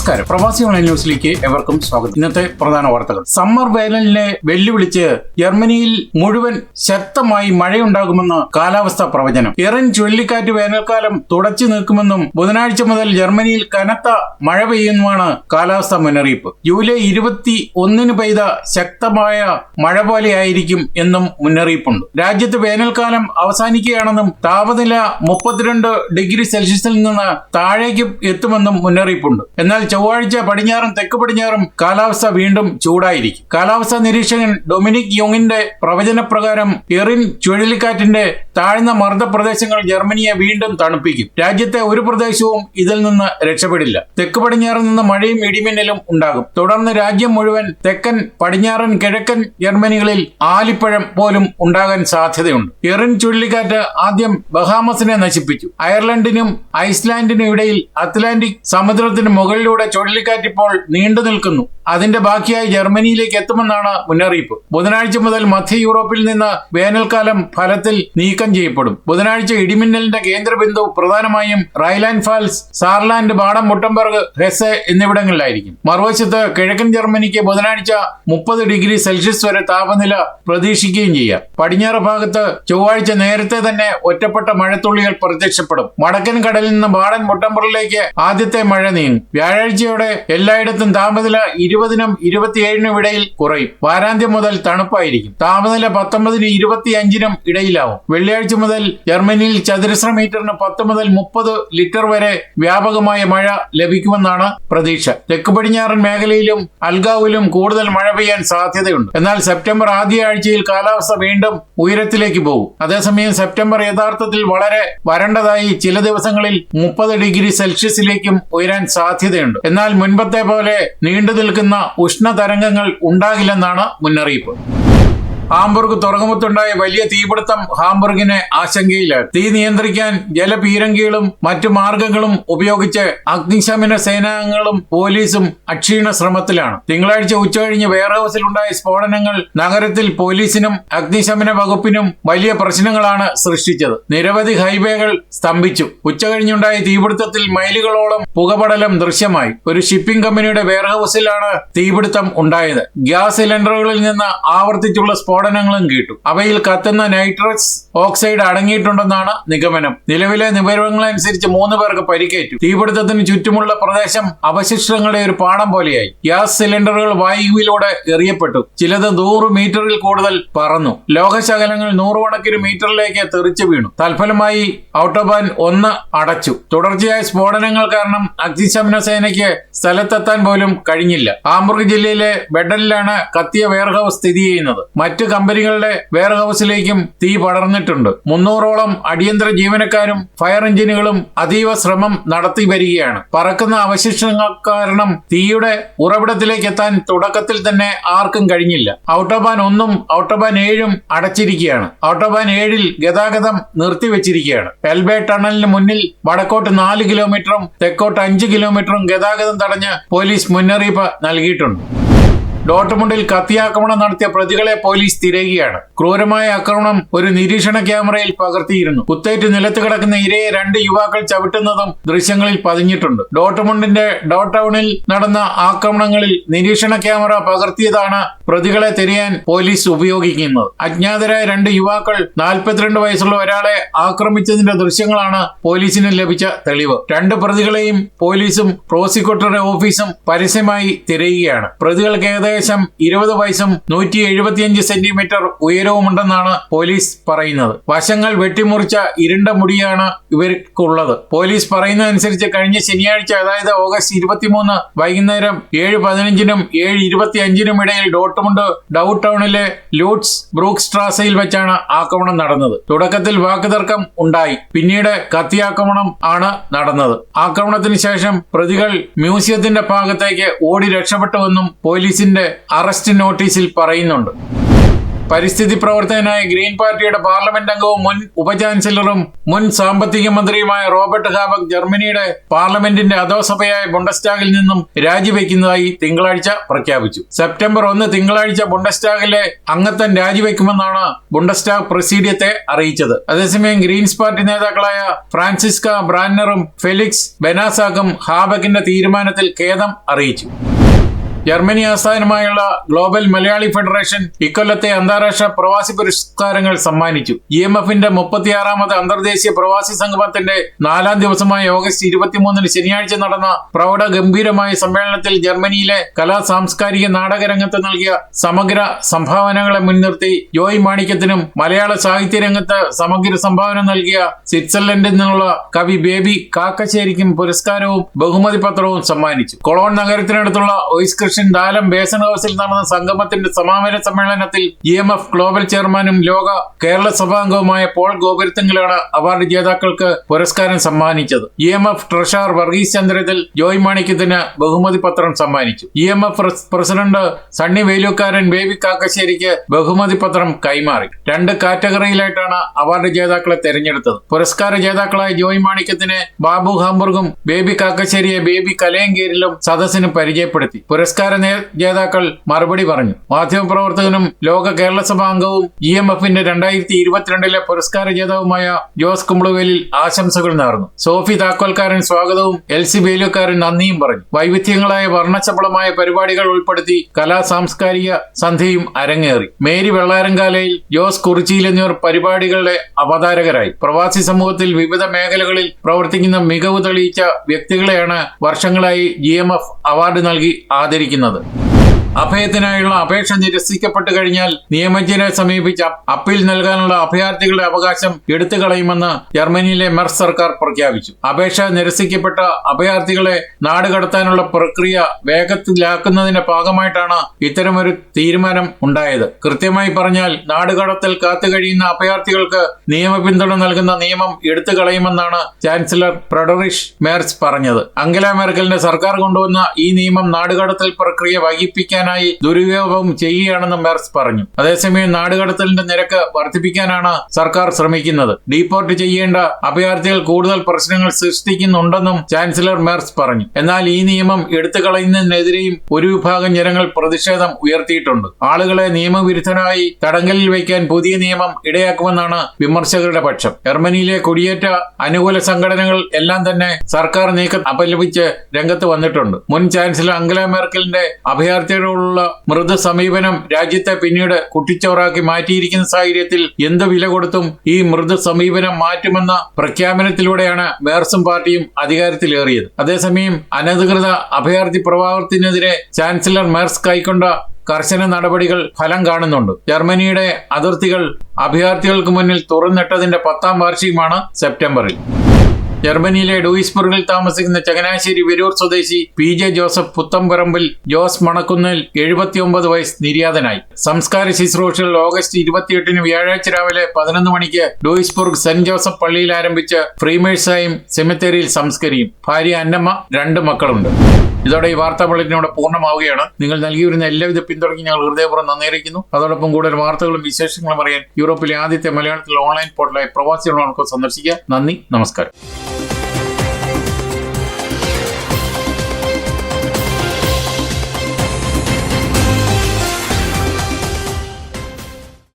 നമസ്കാരം. പ്രവാസി ഓൺലൈൻ ന്യൂസിലേക്ക് എവർക്കും സ്വാഗതം. ഇന്നത്തെ പ്രധാന വാർത്തകൾ. സമ്മർ വേനലിനെ വെല്ലുവിളിച്ച് ജർമ്മനിയിൽ മുഴുവൻ ശക്തമായി മഴയുണ്ടാകുമെന്ന് കാലാവസ്ഥാ പ്രവചനം. ഇറൻ ചുഴലിക്കാറ്റ് വേനൽക്കാലം തുടച്ചു നിൽക്കുമെന്നും ബുധനാഴ്ച മുതൽ ജർമ്മനിയിൽ കനത്ത മഴ പെയ്യുന്നുമാണ് കാലാവസ്ഥാ മുന്നറിയിപ്പ്. ജൂലൈ ഇരുപത്തി ഒന്നിന് പെയ്ത ശക്തമായ മഴ പോലെയായിരിക്കും എന്നും മുന്നറിയിപ്പുണ്ട്. രാജ്യത്ത് വേനൽക്കാലം അവസാനിക്കുകയാണെന്നും താപനില മുപ്പത്തിരണ്ട് ഡിഗ്രി സെൽഷ്യസിൽ നിന്ന് താഴേക്ക് എത്തുമെന്നും മുന്നറിയിപ്പുണ്ട്. എന്നാൽ ചൊവ്വാഴ്ച പടിഞ്ഞാറും തെക്ക് പടിഞ്ഞാറും കാലാവസ്ഥ വീണ്ടും ചൂടായിരിക്കും. കാലാവസ്ഥാ നിരീക്ഷകൻ ഡൊമിനിക് യോങ്ങിന്റെ പ്രവചനപ്രകാരം എറിൻ ചുഴലിക്കാറ്റിന്റെ താഴ്ന്ന മർദ്ദ പ്രദേശങ്ങൾ ജർമ്മനിയെ വീണ്ടും തണുപ്പിക്കും. രാജ്യത്തെ ഒരു പ്രദേശവും ഇതിൽ നിന്ന് രക്ഷപ്പെടില്ല. തെക്ക് പടിഞ്ഞാറിൽ നിന്ന് മഴയും ഇടിമിന്നലും ഉണ്ടാകും. തുടർന്ന് രാജ്യം മുഴുവൻ തെക്കൻ പടിഞ്ഞാറൻ കിഴക്കൻ ജർമ്മനികളിൽ ആലിപ്പഴം പോലും ഉണ്ടാകാൻ സാധ്യതയുണ്ട്. എറിൻ ചുഴലിക്കാറ്റ് ആദ്യം ബഹാമസിനെ നശിപ്പിച്ചു. അയർലൻഡിനും ഐസ്ലാൻഡിനും ഇടയിൽ അറ്റ്ലാന്റിക് സമുദ്രത്തിന് മുകളിലൂടെ ചുഴലിക്കാറ്റ് ഇപ്പോൾ നീണ്ടു നിൽക്കുന്നു. അതിന്റെ ബാക്കിയായി ജർമ്മനിയിലേക്ക് എത്തുമെന്നാണ് മുന്നറിയിപ്പ്. ബുധനാഴ്ച മുതൽ മധ്യ യൂറോപ്പിൽ നിന്ന് വേനൽക്കാലം ഫലത്തിൽ നീക്കം ചെയ്യപ്പെടും. ബുധനാഴ്ച ഇടിമിന്നലിന്റെ കേന്ദ്രബിന്ദു പ്രധാനമായും Rhineland Pfalz Saarland Baden Wurttemberg Hesse എന്നിവിടങ്ങളിലായിരിക്കും. മറുവശത്ത് കിഴക്കൻ ജർമ്മനിക്ക് ബുധനാഴ്ച മുപ്പത് ഡിഗ്രി സെൽഷ്യസ് വരെ താപനില പ്രതീക്ഷിക്കുകയും ചെയ്യാം. പടിഞ്ഞാറ് ഭാഗത്ത് ചൊവ്വാഴ്ച നേരത്തെ തന്നെ ഒറ്റപ്പെട്ട മഴത്തുള്ളികൾ പ്രത്യക്ഷപ്പെടും. വടക്കൻ കടലിൽ നിന്ന് ബാഡൻ മുട്ടംബറിലേക്ക് ആദ്യത്തെ മഴ നീങ്ങും. വ്യാഴാഴ്ചയോടെ എല്ലായിടത്തും താപനില ഇരുപതിനും ഇരുപത്തിയേഴിനും ഇടയിൽ കുറയും. വാരാന്ത്യം മുതൽ തണുപ്പായിരിക്കും. താപനില പത്തൊമ്പതിനും ഇരുപത്തിയഞ്ചിനും ഇടയിലാവും. വെള്ളിയാഴ്ച മുതൽ ജർമ്മനിയിൽ ചതുരശ്ര മീറ്ററിന് പത്ത് മുതൽ മുപ്പത് ലിറ്റർ വരെ വ്യാപകമായ മഴ ലഭിക്കുമെന്നാണ് പ്രതീക്ഷ. തെക്ക് പടിഞ്ഞാറൻ മേഖലയിലും അൽഗാവിലും കൂടുതൽ മഴ പെയ്യാൻ സാധ്യതയുണ്ട്. എന്നാൽ സെപ്റ്റംബർ ആദ്യ ആഴ്ചയിൽ കാലാവസ്ഥ വീണ്ടും ഉയരത്തിലേക്ക് പോകും. അതേസമയം സെപ്റ്റംബർ യഥാർത്ഥത്തിൽ വളരെ വരണ്ടതായി ചില ദിവസങ്ങളിൽ മുപ്പത് ഡിഗ്രി സെൽഷ്യസിലേക്കും ഉയരാൻ സാധ്യതയുണ്ട്. എന്നാൽ മുൻപത്തെ പോലെ നീണ്ടു നിൽക്കുന്ന ഉഷ്ണതരംഗങ്ങൾ ഉണ്ടാകില്ലെന്നാണ് മുന്നറിയിപ്പ്. ഹാംബുർഗ് തുറമുഖത്തുണ്ടായ വലിയ തീപിടുത്തം ഹാംബുർഗിനെ ആശങ്കയിലാണ് തീ നിയന്ത്രിക്കാൻ ജലപീരങ്കികളും മറ്റു മാർഗങ്ങളും ഉപയോഗിച്ച് അഗ്നിശമന സേനാംഗങ്ങളും പോലീസും അക്ഷീണ ശ്രമത്തിലാണ്. തിങ്കളാഴ്ച ഉച്ചകഴിഞ്ഞ് വെയർഹൌസിലുണ്ടായ സ്ഫോടനങ്ങൾ നഗരത്തിൽ പോലീസിനും അഗ്നിശമന വകുപ്പിനും വലിയ പ്രശ്നങ്ങളാണ് സൃഷ്ടിച്ചത്. നിരവധി ഹൈവേകൾ സ്തംഭിച്ചു. ഉച്ചകഴിഞ്ഞുണ്ടായ തീപിടുത്തത്തിൽ മൈലുകളോളം പുകപടലം ദൃശ്യമായി. ഒരു ഷിപ്പിംഗ് കമ്പനിയുടെ വെയർഹൌസിലാണ് തീപിടുത്തം ഉണ്ടായത്. ഗ്യാസ് സിലിണ്ടറുകളിൽ നിന്ന് ആവർത്തിച്ചുള്ള സ്ഫോടനങ്ങളും കേട്ടു. അവയിൽ കത്തുന്ന നൈട്രസ് ഓക്സൈഡ് അടങ്ങിയിട്ടുണ്ടെന്നാണ് നിഗമനം. നിലവിലെ വിവരങ്ങളനുസരിച്ച് മൂന്ന് പേർക്ക് പരിക്കേറ്റു. തീപിടുത്തത്തിന് ചുറ്റുമുള്ള പ്രദേശം അവശിഷ്ടങ്ങളുടെ ഒരു പാടം പോലെയായി. ഗ്യാസ് സിലിണ്ടറുകൾ വായുവിലൂടെ എറിയപ്പെട്ടു. ചിലത് നൂറ് മീറ്ററിൽ കൂടുതൽ പറന്നു. ലോകശകലങ്ങൾ നൂറുകണക്കിന് മീറ്ററിലേക്ക് തെറിച്ചു വീണു. തൽഫലമായി ഔട്ടോബാൻ ഒന്ന് അടച്ചു. തുടർച്ചയായ സ്ഫോടനങ്ങൾ കാരണം അഗ്നിശമന സേനയ്ക്ക് സ്ഥലത്തെത്താൻ പോലും കഴിഞ്ഞില്ല. ഹാംബുർഗ് ജില്ലയിലെ ബെഡലിലാണ് കത്തിയ വെയർഹൌസ് സ്ഥിതി ചെയ്യുന്നത്. മറ്റ് കമ്പനികളുടെ വെയർ ഹൗസിലേക്കും തീ പടർന്നിട്ടുണ്ട്. മുന്നൂറോളം അടിയന്തര ജീവനക്കാരും ഫയർ എഞ്ചിനുകളും അതീവ ശ്രമം നടത്തി വരികയാണ്. പറക്കുന്ന അവശിഷ്ടങ്ങൾ കാരണം തീയുടെ ഉറവിടത്തിലേക്ക് എത്താൻ തുടക്കത്തിൽ തന്നെ ആർക്കും കഴിഞ്ഞില്ല. ഔട്ടോബാൻ ഒന്നും ഔട്ടോബാൻ ഏഴും അടച്ചിരിക്കുകയാണ്. ഔട്ടോബാൻ ഏഴിൽ ഗതാഗതം നിർത്തിവെച്ചിരിക്കുകയാണ്. എൽബേ ടണലിന് മുന്നിൽ വടക്കോട്ട് നാല് കിലോമീറ്ററും തെക്കോട്ട് അഞ്ച് കിലോമീറ്ററും ഗതാഗതം തടഞ്ഞ് പോലീസ് മുന്നറിയിപ്പ് നൽകിയിട്ടുണ്ട്. ഡോട്ടുമുണ്ടിൽ കത്തിയാക്രമണം നടത്തിയ പ്രതികളെ പോലീസ് തിരയുകയാണ്. ക്രൂരമായ ആക്രമണം ഒരു നിരീക്ഷണ ക്യാമറയിൽ പകർത്തിയിരുന്നു. കുത്തേറ്റ് നിലത്ത് കിടക്കുന്ന ഇരയെ രണ്ട് യുവാക്കൾ ചവിട്ടുന്നതും ദൃശ്യങ്ങളിൽ പതിഞ്ഞിട്ടുണ്ട്. ഡോട്ട്മുണ്ടിന്റെ ഡോട്ട് ടൗണിൽ നടന്ന ആക്രമണങ്ങളിൽ നിരീക്ഷണ ക്യാമറ പകർത്തിയതാണ് പ്രതികളെ തിരയാൻ പോലീസ് ഉപയോഗിക്കുന്നത്. അജ്ഞാതരായ രണ്ട് യുവാക്കൾ നാൽപ്പത്തിരണ്ട് വയസ്സുള്ള ഒരാളെ ആക്രമിച്ചതിന്റെ ദൃശ്യങ്ങളാണ് പോലീസിന് ലഭിച്ച തെളിവ്. രണ്ട് പ്രതികളെയും പോലീസും പ്രോസിക്യൂട്ടറുടെ ഓഫീസും പരസ്യമായി തിരയുകയാണ്. പ്രതികൾക്ക് ഏകദേശം ഇരുപത് വയസ്സും നൂറ്റി എഴുപത്തിയഞ്ച് സെന്റിമീറ്റർ ഉയരവുമുണ്ടെന്നാണ് പോലീസ് പറയുന്നത്. വശങ്ങൾ വെട്ടിമുറിച്ച ഇരുണ്ട മുടിയാണ് ഇവർക്കുള്ളത്. പോലീസ് പറയുന്നതനുസരിച്ച് കഴിഞ്ഞ ശനിയാഴ്ച അതായത് ഓഗസ്റ്റ് ഇരുപത്തിമൂന്ന് വൈകുന്നേരം ഏഴ് പതിനഞ്ചിനും ഏഴ് ഇരുപത്തി അഞ്ചിനും ഇടയിൽ ഡോട്ട്മുണ്ട് ഡൗ ടൗണിലെ ലൂട്ട്സ് ബ്രൂക്ക് സ്ട്രാസയിൽ വെച്ചാണ് ആക്രമണം നടന്നത്. തുടക്കത്തിൽ വാക്കുതർക്കം ഉണ്ടായി. പിന്നീട് കത്തിയാക്രമണം ആണ് നടന്നത്. ആക്രമണത്തിന് ശേഷം പ്രതികൾ മ്യൂസിയത്തിന്റെ ഭാഗത്തേക്ക് ഓടി രക്ഷപ്പെട്ടുവെന്നും പോലീസിന്റെ അറസ്റ്റ് നോട്ടീസിൽ പറയുന്നുണ്ട്. പരിസ്ഥിതി പ്രവർത്തകനായ ഗ്രീൻ പാർട്ടിയുടെ പാർലമെന്റ് അംഗവും മുൻ ഉപചാൻസലറും മുൻ സാമ്പത്തിക മന്ത്രിയുമായ റോബർട്ട് ഹാബക് ജർമ്മനിയുടെ പാർലമെന്റിന്റെ അധോസഭയായ ബുണ്ടസ്റ്റാഗിൽ നിന്നും രാജിവെക്കുന്നതായി തിങ്കളാഴ്ച പ്രഖ്യാപിച്ചു. സെപ്റ്റംബർ ഒന്ന് തിങ്കളാഴ്ച ബുണ്ടസ്റ്റാഗിലെ അംഗത്വം രാജിവെക്കുമെന്നാണ് ബുണ്ടസ്റ്റാഗ് പ്രസീഡിയത്തെ അറിയിച്ചത്. അതേസമയം ഗ്രീൻസ് പാർട്ടി നേതാക്കളായ ഫ്രാൻസിസ്ക ബ്രാന്നറും ഫെലിക്സ് ബെനാസാഗും ഹാബക്കിന്റെ തീരുമാനത്തിൽ ഖേദം അറിയിച്ചു. ജർമ്മനി ആസ്ഥാനമായുള്ള ഗ്ലോബൽ മലയാളി ഫെഡറേഷൻ ഇക്കൊല്ലത്തെ അന്താരാഷ്ട്ര പ്രവാസി പുരസ്കാരങ്ങൾ സമ്മാനിച്ചു. ഇ എം എഫിന്റെ മുപ്പത്തിയാറാമത് അന്തർദേശീയ പ്രവാസി സംഗമത്തിന്റെ നാലാം ദിവസമായ ഓഗസ്റ്റ് ഇരുപത്തിമൂന്നിന് ശനിയാഴ്ച നടന്ന പ്രൗഢ ഗംഭീരമായ സമ്മേളനത്തിൽ ജർമ്മനിയിലെ കലാ സാംസ്കാരിക നാടകരംഗത്ത് നൽകിയ സമഗ്ര സംഭാവനകളെ മുൻനിർത്തി ജോയ് മാണിക്യത്തിനും മലയാള സാഹിത്യ രംഗത്ത് സമഗ്ര സംഭാവന നൽകിയ സ്വിറ്റ്സർലൻഡിൽ നിന്നുള്ള കവി ബേബി കാക്കശ്ശേരിക്കും പുരസ്കാരവും ബഹുമതി പത്രവും സമ്മാനിച്ചു. കൊളോൺ നഗരത്തിനടുത്തുള്ള ഒയ്സ് കൃഷ്ണൻ ഡാലം ബേസൻ ഹൗസിൽ നടന്ന സംഗമത്തിന്റെ സമാപന സമ്മേളനത്തിൽ ഇ എം എഫ് ഗ്ലോബൽ ചെയർമാനും ലോക കേരള സഭാംഗവുമായ പോൾ ഗോപുരത്തിങ്കിലാണ് അവാർഡ് ജേതാക്കൾക്ക് പുരസ്കാരം സമ്മാനിച്ചത്. E M F treasurer Varghese ചന്ദ്രത്തിൽ Joy മാണിക്യത്തിന് ബഹുമതി പത്രം സമ്മാനിച്ചു. E M F president Sunny Velookkaran Baby കാക്കശ്ശേരിക്ക് ബഹുമതി പത്രം കൈമാറി. രണ്ട് കാറ്റഗറിയിലായിട്ടാണ് അവാർഡ് ജേതാക്കളെ തെരഞ്ഞെടുത്തത്. പുരസ്കാര ജേതാക്കളായ ജോയ് മാണിക്യത്തിനെ ബാബു ഹാംബുർഗും ബേബി കാക്കശ്ശേരിയെ ബേബി കലയങ്കേരിലും സദസ്സിന് പരിചയപ്പെടുത്തി. പുരസ്കാര നേ- ജേതാക്കൾ മറുപടി പറഞ്ഞു. മാധ്യമപ്രവർത്തകനും ലോക കേരള സഭ അംഗവും ഇ എം എഫിന്റെ രണ്ടായിരത്തി ഇരുപത്തിരണ്ടിലെ പുരസ്കാര ജേതാവുമായ ജോസ് കുമ്പളുവേലിൽ ആശംസകൾ നേർന്നു. സോഫി താക്കോൽക്കാരൻ സ്വാഗതവും എൽ സി ബേലുക്കാരൻ നന്ദിയും പറഞ്ഞു. വൈവിധ്യങ്ങളായ വർണശബളമായ പരിപാടികൾ ഉൾപ്പെടുത്തി കലാ സാംസ്കാരിക സന്ധ്യയും അരങ്ങേറി. മേരി വെള്ളാരങ്കാലയിൽ ജോസ് കുറിച്ചിയിൽ എന്നിവർ പരിപാടികളുടെ അവതാരകരായി. പ്രവാസി സമൂഹത്തിൽ വിവിധ മേഖലകളിൽ പ്രവർത്തിക്കുന്ന മികവ് തെളിയിച്ച വ്യക്തികളെയാണ് വർഷങ്ങളായി ജി അവാർഡ് നൽകി ആദരിക്കുന്നത്. കാത്തിരിക്കുന്നത് അഭയത്തിനായുള്ള അപേക്ഷ നിരസിക്കപ്പെട്ടു കഴിഞ്ഞാൽ നിയമജ്ഞരെ സമീപിച്ച അപ്പീൽ നൽകാനുള്ള അഭയാർത്ഥികളുടെ അവകാശം എടുത്തു കളയുമെന്ന് ജർമ്മനിയിലെ മെർ സർക്കാർ പ്രഖ്യാപിച്ചു. അപേക്ഷ നിരസിക്കപ്പെട്ട അഭയാർത്ഥികളെ നാടുകടത്താനുള്ള പ്രക്രിയ വേഗത്തിലാക്കുന്നതിന്റെ ഭാഗമായിട്ടാണ് ഇത്തരമൊരു തീരുമാനം ഉണ്ടായത്. കൃത്യമായി പറഞ്ഞാൽ നാടുകടത്തിൽ കാത്തു കഴിയുന്ന അഭയാർത്ഥികൾക്ക് നിയമ പിന്തുണ നൽകുന്ന നിയമം എടുത്തു കളയുമെന്നാണ് ചാൻസലർ പ്രഡറിഷ് മേർസ് പറഞ്ഞത്. അംഗല മെർക്കലിന്റെ സർക്കാർ കൊണ്ടുവന്ന ഈ നിയമം നാടുകടത്തൽ പ്രക്രിയ വൈകിപ്പിക്കാനായി ദുരുപയോഗം ചെയ്യുകയാണെന്ന് മെർസ് പറഞ്ഞു. അതേസമയം നാടുകടത്തലിന്റെ നിരക്ക് വർദ്ധിപ്പിക്കാനാണ് സർക്കാർ ശ്രമിക്കുന്നത്. ഡീപ്പോർട്ട് ചെയ്യേണ്ട അഭയാർത്ഥികൾ കൂടുതൽ പ്രശ്നങ്ങൾ സൃഷ്ടിക്കുന്നുണ്ടെന്നും ചാൻസലർ മെർസ് പറഞ്ഞു. എന്നാൽ ഈ നിയമം എടുത്തു കളയുന്നതിനെതിരെയും ഒരു വിഭാഗം ജനങ്ങൾ പ്രതിഷേധം ഉയർത്തിയിട്ടുണ്ട്. ആളുകളെ നിയമവിരുദ്ധരായി തടങ്കലിൽ വയ്ക്കാൻ പുതിയ നിയമം ഇടയാക്കുമെന്നാണ് വിമർശകരുടെ പക്ഷം. ജർമ്മനിയിലെ കുടിയേറ്റ അനുകൂല സംഘടനകൾ എല്ലാം തന്നെ സർക്കാർ നീക്കം അപലപിച്ച് രംഗത്ത് വന്നിട്ടുണ്ട്. മുൻ ചാൻസലർ അംഗല മെർക്കലിന്റെ അഭയാർത്ഥികളോടുള്ള മൃദു സമീപനം രാജ്യത്തെ പിന്നീട് കുട്ടിച്ചോറാക്കി മാറ്റിയിരിക്കുന്ന സാഹചര്യത്തിൽ എന്ത് വില കൊടുത്തും ഈ മൃദു സമീപനം മാറ്റുമെന്ന പ്രഖ്യാപനത്തിലൂടെയാണ് മേർസും പാർട്ടിയും അധികാരത്തിലേറിയത്. അതേസമയം അനധികൃത അഭയാർത്ഥി പ്രവാഹത്തിനെതിരെ ചാൻസലർ മേർസ് കൈക്കൊണ്ട കർശന നടപടികൾ ഫലം കാണുന്നുണ്ട്. ജർമ്മനിയുടെ അതിർത്തികൾ അഭയാർത്ഥികൾക്ക് മുന്നിൽ തുറന്നിട്ടതിന്റെ പത്താം വാർഷികമാണ് സെപ്റ്റംബറിൽ. ജർമ്മനിയിലെ ഡൂയിസ്ബർഗിൽ താമസിക്കുന്ന ചങ്ങനാശ്ശേരി വിരൂർ സ്വദേശി P J Joseph Puthamparambil Jose Manakkunnil എഴുപത്തിയൊമ്പത് വയസ്സ് നിര്യാതനായി. സംസ്കാര ശുശ്രൂഷകൾ ഓഗസ്റ്റ് ഇരുപത്തിയെട്ടിന് വ്യാഴാഴ്ച രാവിലെ പതിനൊന്ന് മണിക്ക് ഡൂയിസ്ബർഗ് സെന്റ് ജോസഫ് പള്ളിയിൽ ആരംഭിച്ച് ഫ്രീമേഴ്സായും സെമിത്തേരിയിൽ സംസ്കരിക്കും. ഭാര്യ അന്നമ്മ രണ്ട് മക്കളുണ്ട്. ഇതോടെ ഈ വാർത്താ ബുള്ളറ്റിനോട് പൂർണമാവുകയാണ്. നിങ്ങൾ നൽകിയിരുന്ന എല്ലാവിധ പിന്തുണയ്ക്കും ഞങ്ങൾ ഹൃദയപൂർവം നന്ദിയിരിക്കുന്നു അതോടൊപ്പം കൂടുതൽ വാർത്തകളും വിശേഷങ്ങളും അറിയാൻ യൂറോപ്പിലെ ആദ്യത്തെ മലയാളത്തിലെ ഓൺലൈൻ പോർട്ടലായ പ്രവാസികളോടൊപ്പം സന്ദർശിക്കുക. നന്ദി നമസ്കാരം.